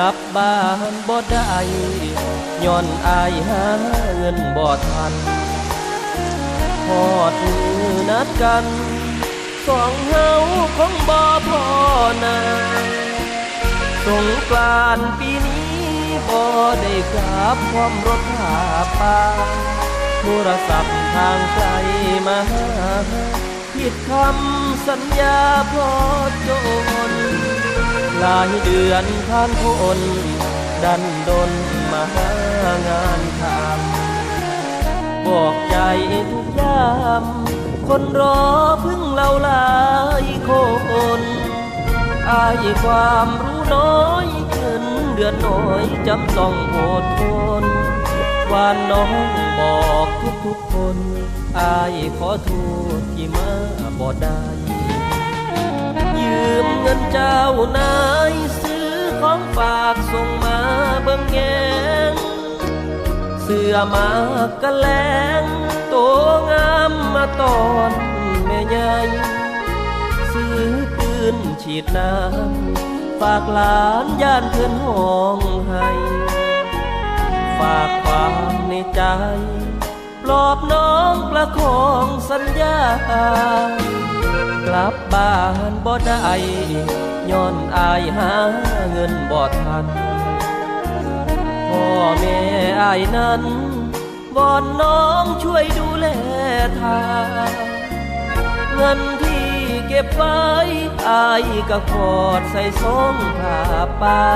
ลับบ้านบ่ได้ย้อนอายหาเงินบ่ทันพอดมือนัดกัน สองเฮาคงบ่พอนาสงกรานปีนี้บ่ได้กลับความรถหาปลาโทรศัพท์ทางไกลมาหาผิดคำสัญญาพอจน หลายเดือนผ่านพ้นดันดนมาหางานทำบอกใจทุกยามคนรอพึ่งเราหลายคนอายความรู้น้อยขึ้นเดือนน้อยจำต้องอดทนวานน้องบอกทุกทุกคน อายขอโทษที่มาบ่ได้านายซื้อของฝากส่งมาเบิ่งแยงเสื้อมากระแลงโตงามมาตอนแม่ใหญ่ซื้อปืนฉีดน้ำฝากหลานย่านเพื่อนห้องให้ฝากความในใจ ปลอบน้องประคองสัญญา กลับบ้านบ่ได้ย้อนอายหาเงินบ่ทัน พ่อแม่อายนั้นวอนน้องช่วยดูแลทางเงินที่เก็บไว้อายก็ขอดใส่ซองผ้าป่า